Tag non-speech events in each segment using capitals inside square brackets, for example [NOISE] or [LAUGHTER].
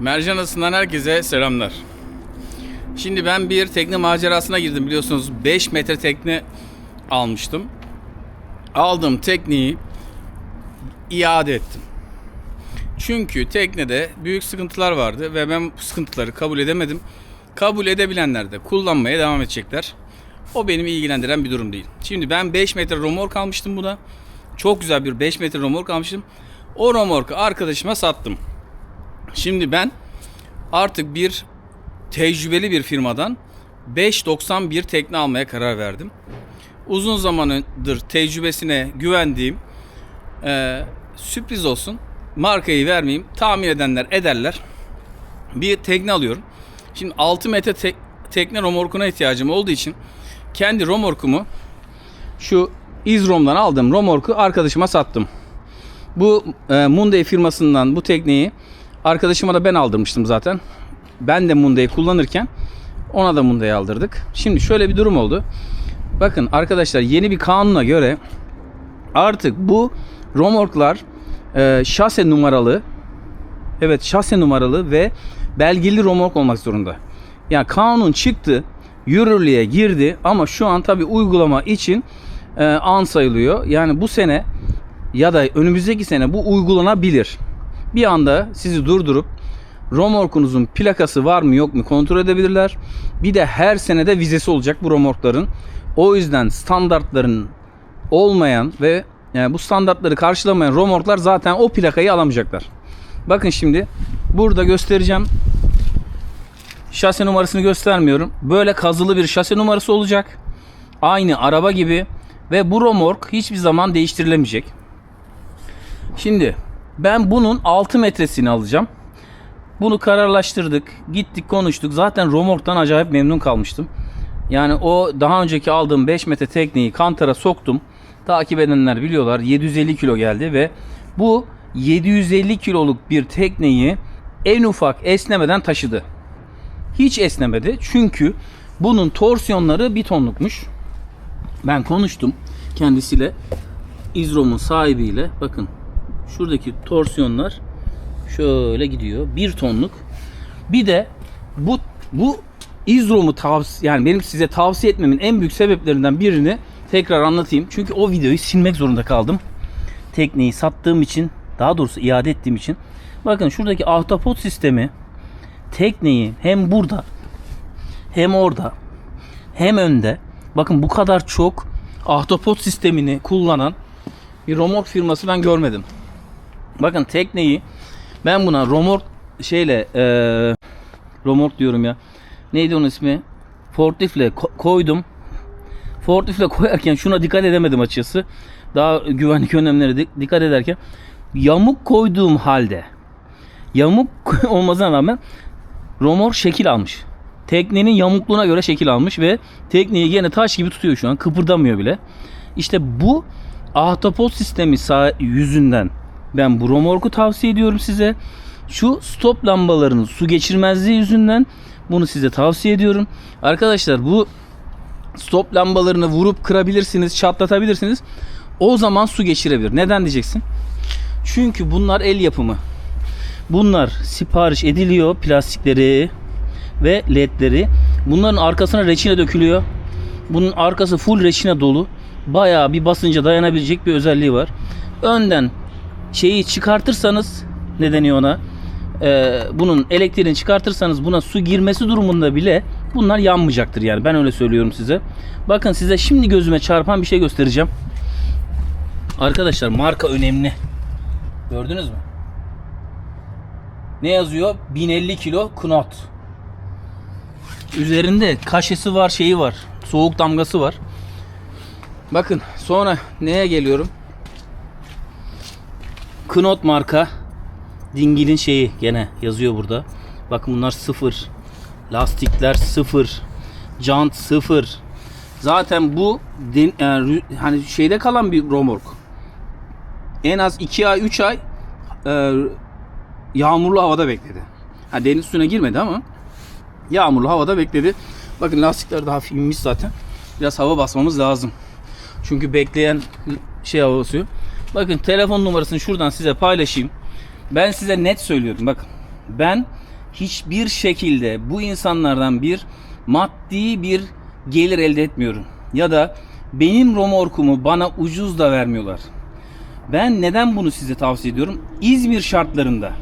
Mercan Adası'ndan herkese selamlar. Şimdi ben bir tekne macerasına girdim biliyorsunuz 5 metre tekne almıştım. Aldığım tekneyi iade ettim. Çünkü teknede büyük sıkıntılar vardı ve ben bu sıkıntıları kabul edemedim. Kabul edebilenler de kullanmaya devam edecekler. O benim ilgilendiren bir durum değil. Şimdi ben 5 metre romork almıştım buna. Çok güzel bir 5 metre romork almıştım. O romorku arkadaşıma sattım. Şimdi ben artık bir tecrübeli bir firmadan 5.91 tekne almaya karar verdim. Uzun zamandır tecrübesine güvendiğim e, sürpriz olsun. Markayı vermeyeyim. Tahmin edenler ederler. Bir tekne alıyorum. Şimdi 6 metre tek- tekne romorkuna ihtiyacım olduğu için kendi romorkumu şu İzrom'dan aldığım romorku arkadaşıma sattım. Bu e, Munday firmasından bu tekneyi arkadaşıma da ben aldırmıştım zaten. Ben de Munday'ı kullanırken ona da Munday'ı aldırdık. Şimdi şöyle bir durum oldu. Bakın arkadaşlar yeni bir kanuna göre artık bu romorklar e, şase numaralı evet şase numaralı ve belgeli romork olmak zorunda. Yani kanun çıktı, yürürlüğe girdi ama şu an tabi uygulama için e, an sayılıyor. Yani bu sene ya da önümüzdeki sene bu uygulanabilir. Bir anda sizi durdurup romorkunuzun plakası var mı yok mu kontrol edebilirler. Bir de her senede vizesi olacak bu romorkların. O yüzden standartların olmayan ve yani bu standartları karşılamayan romorklar zaten o plakayı alamayacaklar. Bakın şimdi burada göstereceğim. Şase numarasını göstermiyorum. Böyle kazılı bir şase numarası olacak. Aynı araba gibi ve bu romork hiçbir zaman değiştirilemeyecek. Şimdi ben bunun 6 metresini alacağım. Bunu kararlaştırdık. Gittik konuştuk. Zaten Romork'tan acayip memnun kalmıştım. Yani o daha önceki aldığım 5 metre tekneyi kantara soktum. Takip edenler biliyorlar 750 kilo geldi ve bu 750 kiloluk bir tekneyi en ufak esnemeden taşıdı. Hiç esnemedi çünkü bunun torsiyonları bir tonlukmuş. Ben konuştum kendisiyle. İzrom'un sahibiyle. Bakın şuradaki torsiyonlar şöyle gidiyor. Bir tonluk. Bir de bu bu İzrom'u tavsiye yani benim size tavsiye etmemin en büyük sebeplerinden birini tekrar anlatayım. Çünkü o videoyu silmek zorunda kaldım. Tekneyi sattığım için, daha doğrusu iade ettiğim için. Bakın şuradaki ahtapot sistemi tekneyi hem burada hem orada hem önde bakın bu kadar çok ahtapot sistemini kullanan bir romork firması ben görmedim. Bakın tekneyi ben buna romork şeyle e, romork diyorum ya. Neydi onun ismi? Forkliftle ko- koydum. Forkliftle [LAUGHS] koyarken şuna dikkat edemedim açıkçası. Daha güvenlik önlemleri dik- dikkat ederken yamuk koyduğum halde yamuk [LAUGHS] olmasına rağmen romork şekil almış. Teknenin yamukluğuna göre şekil almış ve tekneyi yine taş gibi tutuyor şu an. Kıpırdamıyor bile. İşte bu ahtapot sistemi yüzünden ben bu romorku tavsiye ediyorum size. Şu stop lambalarının su geçirmezliği yüzünden bunu size tavsiye ediyorum. Arkadaşlar bu stop lambalarını vurup kırabilirsiniz, çatlatabilirsiniz. O zaman su geçirebilir. Neden diyeceksin? Çünkü bunlar el yapımı. Bunlar sipariş ediliyor plastikleri ve ledleri. Bunların arkasına reçine dökülüyor. Bunun arkası full reçine dolu. Bayağı bir basınca dayanabilecek bir özelliği var. Önden şeyi çıkartırsanız ne deniyor ona? Ee, bunun elektriğini çıkartırsanız buna su girmesi durumunda bile bunlar yanmayacaktır yani. Ben öyle söylüyorum size. Bakın size şimdi gözüme çarpan bir şey göstereceğim. Arkadaşlar marka önemli. Gördünüz mü? Ne yazıyor? 1050 kilo knot. Üzerinde kaşesi var, şeyi var. Soğuk damgası var. Bakın sonra neye geliyorum? Knot marka dingilin şeyi gene yazıyor burada. Bakın bunlar sıfır. Lastikler sıfır. Jant sıfır. Zaten bu den- yani rü- hani şeyde kalan bir romork. En az 2 ay 3 ay e, yağmurlu havada bekledi. Ha, deniz suyuna girmedi ama yağmurlu havada bekledi. Bakın lastikler daha hafifmiş zaten. Biraz hava basmamız lazım. Çünkü bekleyen şey hava basıyor. Bakın telefon numarasını şuradan size paylaşayım. Ben size net söylüyorum bakın. Ben hiçbir şekilde bu insanlardan bir maddi bir gelir elde etmiyorum. Ya da benim romorkumu bana ucuz da vermiyorlar. Ben neden bunu size tavsiye ediyorum? İzmir şartlarında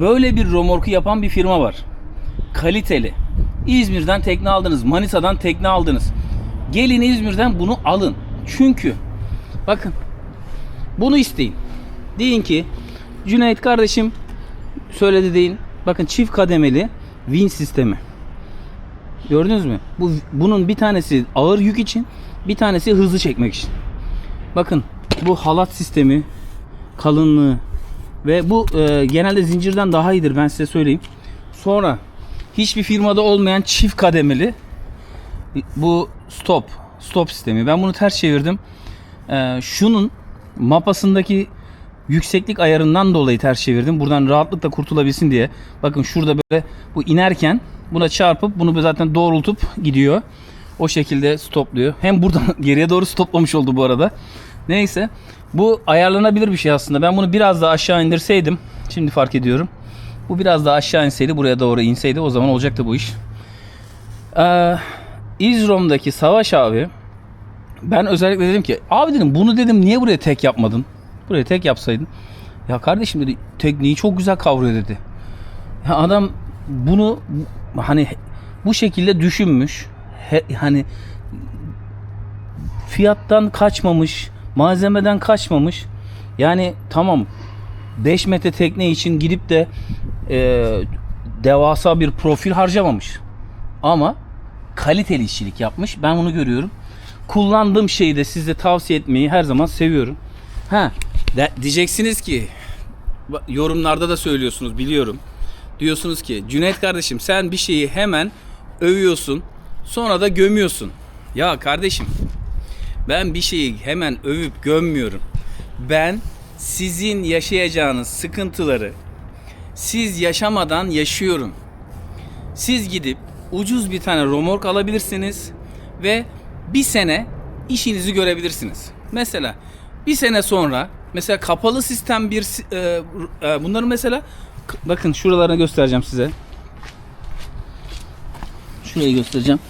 böyle bir romorku yapan bir firma var. Kaliteli. İzmir'den tekne aldınız, Manisa'dan tekne aldınız. Gelin İzmir'den bunu alın. Çünkü bakın bunu isteyin. Deyin ki Cüneyt kardeşim söyledi deyin. Bakın çift kademeli win sistemi. Gördünüz mü? Bu bunun bir tanesi ağır yük için, bir tanesi hızlı çekmek için. Bakın bu halat sistemi kalınlığı ve bu e, genelde zincirden daha iyidir ben size söyleyeyim. Sonra hiçbir firmada olmayan çift kademeli bu stop stop sistemi. Ben bunu ters çevirdim. E, şunun mapasındaki yükseklik ayarından dolayı ters çevirdim. Buradan rahatlıkla kurtulabilsin diye. Bakın şurada böyle bu inerken buna çarpıp bunu zaten doğrultup gidiyor. O şekilde stopluyor. Hem buradan [LAUGHS] geriye doğru stoplamış oldu bu arada. Neyse. Bu ayarlanabilir bir şey aslında. Ben bunu biraz daha aşağı indirseydim. Şimdi fark ediyorum. Bu biraz daha aşağı inseydi buraya doğru inseydi o zaman olacaktı bu iş. Ee, İzrom'daki Savaş abi ben özellikle dedim ki abi dedim bunu dedim niye buraya tek yapmadın? Buraya tek yapsaydın. Ya kardeşim dedi tekniği çok güzel kavruyor dedi. Ya adam bunu hani bu şekilde düşünmüş. He, hani fiyattan kaçmamış, malzemeden kaçmamış. Yani tamam 5 metre tekne için gidip de e, devasa bir profil harcamamış. Ama kaliteli işçilik yapmış. Ben bunu görüyorum. Kullandığım şeyi de size tavsiye etmeyi her zaman seviyorum. Ha, de- diyeceksiniz ki yorumlarda da söylüyorsunuz biliyorum. Diyorsunuz ki Cüneyt kardeşim sen bir şeyi hemen övüyorsun sonra da gömüyorsun. Ya kardeşim ben bir şeyi hemen övüp gömmüyorum. Ben sizin yaşayacağınız sıkıntıları siz yaşamadan yaşıyorum. Siz gidip ucuz bir tane romork alabilirsiniz ve bir sene işinizi görebilirsiniz. Mesela bir sene sonra mesela kapalı sistem bir e, e, bunları mesela bakın şuralarını göstereceğim size. Şurayı göstereceğim.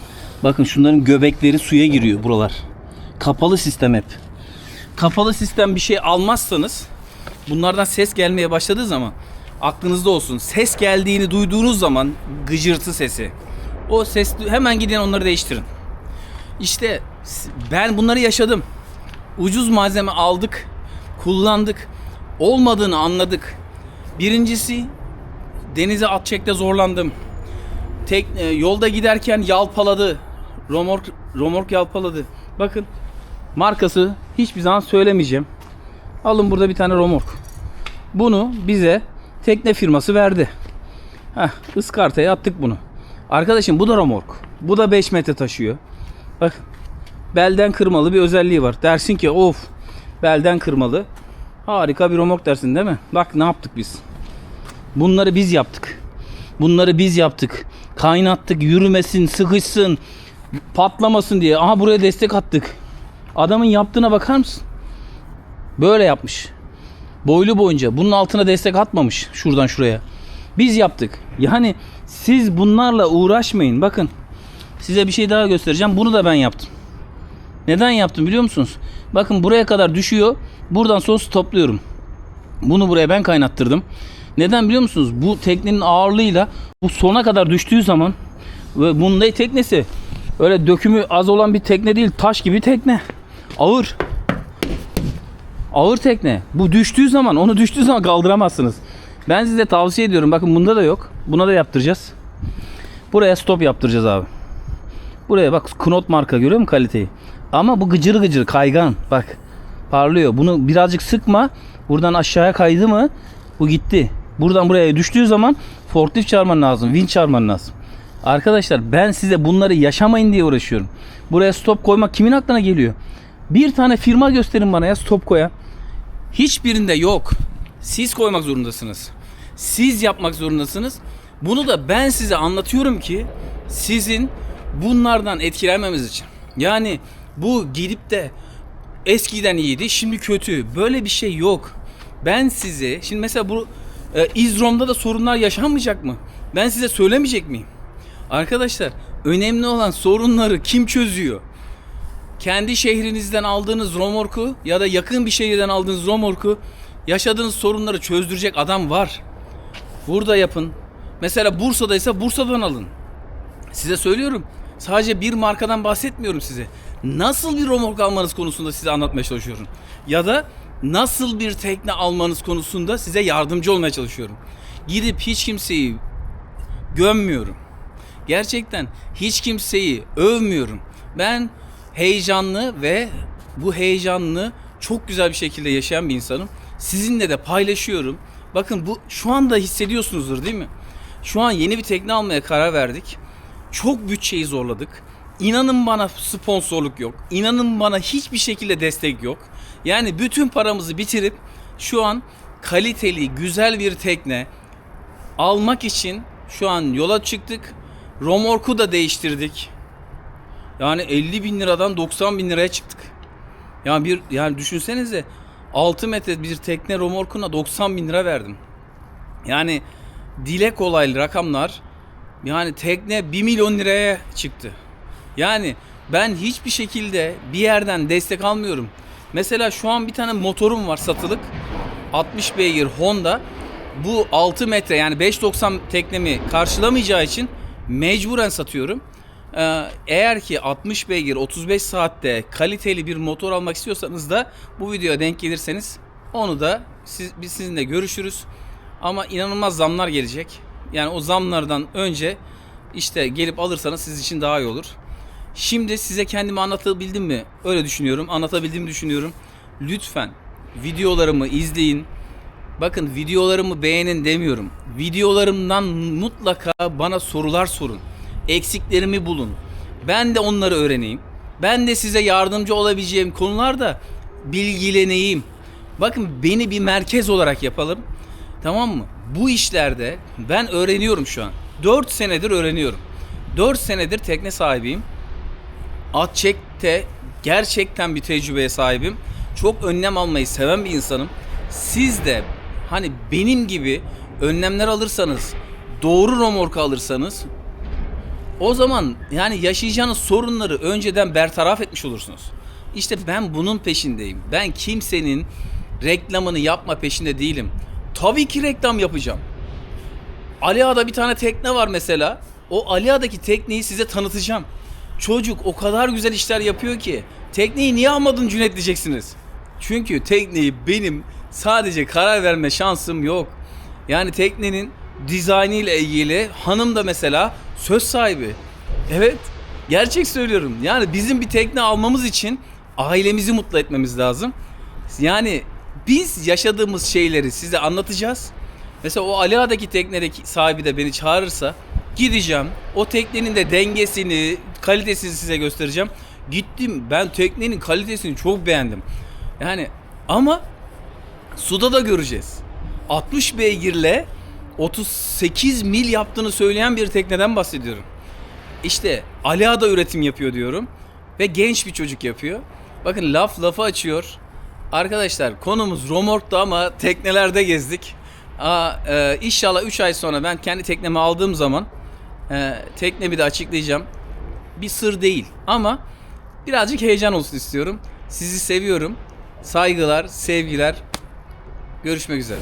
Bakın şunların göbekleri suya giriyor buralar. Kapalı sistem hep. Kapalı sistem bir şey almazsanız bunlardan ses gelmeye başladığı zaman aklınızda olsun. Ses geldiğini duyduğunuz zaman gıcırtı sesi. O ses hemen gidin onları değiştirin. İşte ben bunları yaşadım. Ucuz malzeme aldık, kullandık. Olmadığını anladık. Birincisi denize at zorlandım. Tek, e, yolda giderken yalpaladı. Romork, romork yalpaladı. Bakın markası hiçbir zaman söylemeyeceğim. Alın burada bir tane romork. Bunu bize tekne firması verdi. Heh, ıskartaya attık bunu. Arkadaşım bu da romork. Bu da 5 metre taşıyor. Bak belden kırmalı bir özelliği var. Dersin ki of belden kırmalı. Harika bir romork dersin değil mi? Bak ne yaptık biz. Bunları biz yaptık. Bunları biz yaptık. Kaynattık, yürümesin, sıkışsın, patlamasın diye. Aha buraya destek attık. Adamın yaptığına bakar mısın? Böyle yapmış. Boylu boyunca. Bunun altına destek atmamış şuradan şuraya. Biz yaptık. Yani siz bunlarla uğraşmayın. Bakın size bir şey daha göstereceğim. Bunu da ben yaptım. Neden yaptım biliyor musunuz? Bakın buraya kadar düşüyor. Buradan sonra stopluyorum. Bunu buraya ben kaynattırdım. Neden biliyor musunuz? Bu teknenin ağırlığıyla bu sona kadar düştüğü zaman ve bunun ne teknesi? Öyle dökümü az olan bir tekne değil. Taş gibi tekne. Ağır. Ağır tekne. Bu düştüğü zaman onu düştüğü zaman kaldıramazsınız. Ben size tavsiye ediyorum. Bakın bunda da yok. Buna da yaptıracağız. Buraya stop yaptıracağız abi. Buraya bak Knot marka görüyor musun kaliteyi? Ama bu gıcır gıcır kaygan. Bak parlıyor. Bunu birazcık sıkma. Buradan aşağıya kaydı mı bu gitti. Buradan buraya düştüğü zaman forklift çağırman lazım. Winch çağırman lazım. Arkadaşlar ben size bunları yaşamayın diye uğraşıyorum. Buraya stop koymak kimin aklına geliyor? Bir tane firma gösterin bana ya stop koya. Hiçbirinde yok. Siz koymak zorundasınız. Siz yapmak zorundasınız. Bunu da ben size anlatıyorum ki sizin bunlardan etkilenmemiz için. Yani bu gidip de eskiden iyiydi şimdi kötü. Böyle bir şey yok. Ben size şimdi mesela bu e, İzrom'da da sorunlar yaşanmayacak mı? Ben size söylemeyecek miyim? Arkadaşlar önemli olan sorunları kim çözüyor? Kendi şehrinizden aldığınız romorku ya da yakın bir şehirden aldığınız romorku yaşadığınız sorunları çözdürecek adam var. Burada yapın. Mesela Bursa'daysa Bursa'dan alın. Size söylüyorum. Sadece bir markadan bahsetmiyorum size. Nasıl bir romork almanız konusunda size anlatmaya çalışıyorum. Ya da nasıl bir tekne almanız konusunda size yardımcı olmaya çalışıyorum. Gidip hiç kimseyi gömmüyorum. Gerçekten hiç kimseyi övmüyorum. Ben heyecanlı ve bu heyecanlı çok güzel bir şekilde yaşayan bir insanım. Sizinle de paylaşıyorum. Bakın bu şu anda hissediyorsunuzdur değil mi? Şu an yeni bir tekne almaya karar verdik. Çok bütçeyi zorladık. İnanın bana sponsorluk yok. İnanın bana hiçbir şekilde destek yok. Yani bütün paramızı bitirip şu an kaliteli, güzel bir tekne almak için şu an yola çıktık. Romorku da değiştirdik. Yani 50 bin liradan 90 bin liraya çıktık. Yani bir yani düşünsenize 6 metre bir tekne romorkuna 90 bin lira verdim. Yani dile kolay rakamlar. Yani tekne 1 milyon liraya çıktı. Yani ben hiçbir şekilde bir yerden destek almıyorum. Mesela şu an bir tane motorum var satılık. 60 beygir Honda. Bu 6 metre yani 5.90 teknemi karşılamayacağı için mecburen satıyorum. Ee, Eğer ki 60 beygir 35 saatte kaliteli bir motor almak istiyorsanız da bu videoya denk gelirseniz onu da siz, biz sizinle görüşürüz. Ama inanılmaz zamlar gelecek. Yani o zamlardan önce işte gelip alırsanız siz için daha iyi olur. Şimdi size kendimi anlatabildim mi? Öyle düşünüyorum. Anlatabildiğimi düşünüyorum. Lütfen videolarımı izleyin. Bakın videolarımı beğenin demiyorum. Videolarımdan mutlaka bana sorular sorun. Eksiklerimi bulun. Ben de onları öğreneyim. Ben de size yardımcı olabileceğim konularda bilgileneyim. Bakın beni bir merkez olarak yapalım. Tamam mı? Bu işlerde ben öğreniyorum şu an. 4 senedir öğreniyorum. 4 senedir tekne sahibiyim. At çekte gerçekten bir tecrübeye sahibim. Çok önlem almayı seven bir insanım. Siz de hani benim gibi önlemler alırsanız, doğru romorka alırsanız o zaman yani yaşayacağınız sorunları önceden bertaraf etmiş olursunuz. İşte ben bunun peşindeyim. Ben kimsenin reklamını yapma peşinde değilim. Tabii ki reklam yapacağım. Ali Ağa'da bir tane tekne var mesela. O Ali tekneyi size tanıtacağım. Çocuk o kadar güzel işler yapıyor ki. Tekneyi niye almadın Cüneyt diyeceksiniz. Çünkü tekneyi benim sadece karar verme şansım yok. Yani teknenin dizaynı ile ilgili hanım da mesela söz sahibi. Evet gerçek söylüyorum. Yani bizim bir tekne almamız için ailemizi mutlu etmemiz lazım. Yani biz yaşadığımız şeyleri size anlatacağız. Mesela o Ali Ağa'daki teknedeki sahibi de beni çağırırsa gideceğim. O teknenin de dengesini, kalitesini size göstereceğim. Gittim ben teknenin kalitesini çok beğendim. Yani ama suda da göreceğiz. 60 beygirle 38 mil yaptığını söyleyen bir tekneden bahsediyorum. İşte Ali Ağa da üretim yapıyor diyorum. Ve genç bir çocuk yapıyor. Bakın laf lafı açıyor. Arkadaşlar konumuz romorktu ama teknelerde gezdik. Aa, e, inşallah 3 ay sonra ben kendi teknemi aldığım zaman e, teknemi de açıklayacağım. Bir sır değil ama birazcık heyecan olsun istiyorum. Sizi seviyorum. Saygılar, sevgiler. Görüşmek üzere.